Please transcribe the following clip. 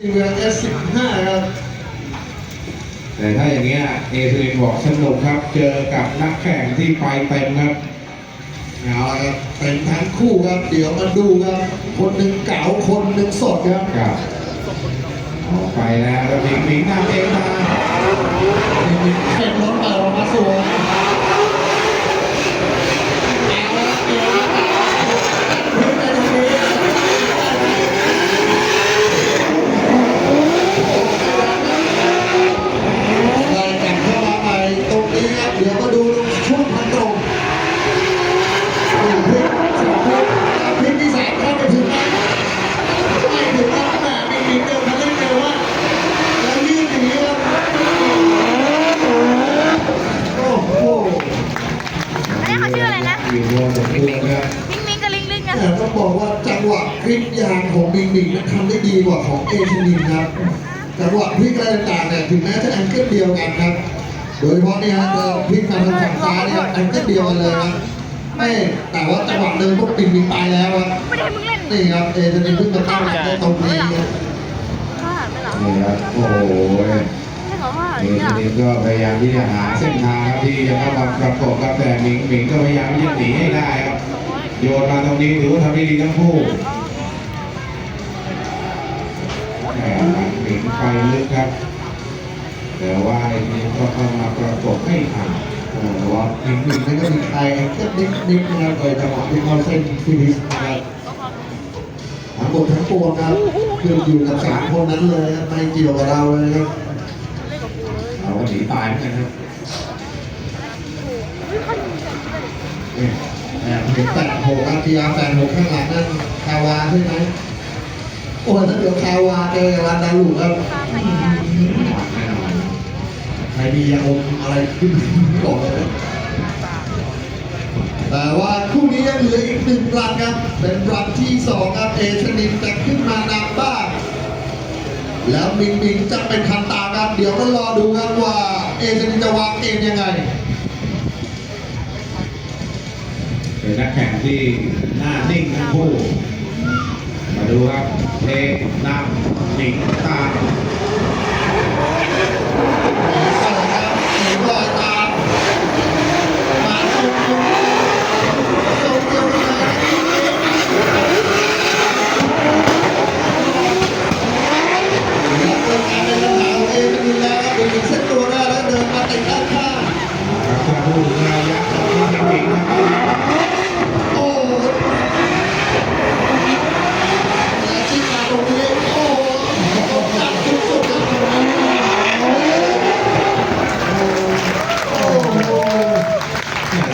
ทีมงาน S15 ครับแต่ถ้าอย่างเงี้ยเอเธอร์บอกสนุกครับ เจอกับนักแข่งที่ไปเต็มครับเอาละครับเป็นทั้งคู่ครับ เดี๋ยวมาดูครับ คนหนึ่งเก๋าคนหนึ่งสดครับกับออกไปแล้วแล้วพิงพิงนำเองมา เป็นรถเปิดออกมาสวยเอาละเดี๋ยวนะเอาละเอาละเอาละไล่กลับเข้ามาใหม่ตรงนี้ครับ เดี๋ยวมาดูช่วงพันตรงหนึ่งพลิกสองพลิกพลิกที่สามเข้าไปถึงไหมไม่ถึงครับแหม่มีมีเดินมาเล่นเร็วมากแล้วยืดหนีครับโอ้โหอันนี้เขาชื่ออะไรนะอยู่รวมสมควรครับมิงมิงกับลิงลิงอะแต่ต้องบอกว่าจังหวะพลิกยางของบิงบิงนั้นทำได้ดีกว่าของเอชนินครับจังหวะพลิกอะไรต่างๆเนี่ยถึงแม้จะแองเกิลเดียวกันครับ โดยเฉพาะเนี่ยฮะเดินพลิกมาทางฝั่งซ้ายเนี่ยแองเกิลเดียวกันเลยครับไม่แต่ว่าจังหวะเดินพวกบิงบิงไปแล้วครับไม่ได้ให้มึงเล่นนี่ครับเอชนินเพิ่งมาตั้งหลักได้ตรงนี้ครับเขาหาไม่เหรอนี่ครับโอ้โหให้เขาว่าเอเนี่ยเธอร์ก็พยายามที่จะหาเส้นทางครับที่จะเข้ามาประกบกับแต่หมิงหมิงก็พยายามที่จะหนีให้ได้ครับโยนมาตรงนี้ถือว่าทำได้ดีทั้งคู่แหมหมิงไปลึกครับ แต่ว่าไอ้นี่ก็เข้ามาประกบไม่ทันโอ้โหว่าบิงบิงนั่นก็มีใครแองเกิลนิดนิดนะครับโดยจังหวะที่เขาเส้นฟินิชนะครับทั้งหมดทั้งปวงครับคืออยู่กับสามคนนั้นเลยครับไม่เกี่ยวกับเราเลยครับเล่นกับกูเลยเราก็หนีตายเหมือนกันครับเฮ้ยเขาดูจังเลยเนี่ยแอบเห็นแปดหกครับทีอาร์แปดหกข้างหลังนั่นคาวาใช่ไหมโอ้ยถ้าเดี๋ยวคาวาเจอร้านดาลูครับ ใครมียาอมอะไรขึ้นบอกเลยนแต่ว่าคู่นี้ยังเหลืออีกหนึ่งรันครับ เป็นรันที่สองครับเอชนินจะขึ้นมานำบ้าง แล้วมิงมิงจะเป็นคันตามครับ เดี๋ยวมารอดูครับว่าเอชนินจะวางเกมยังไงเป็นนักแข่งที่หน้านิ่งทั้งคู่มาดูครับเทนำหมิงตาม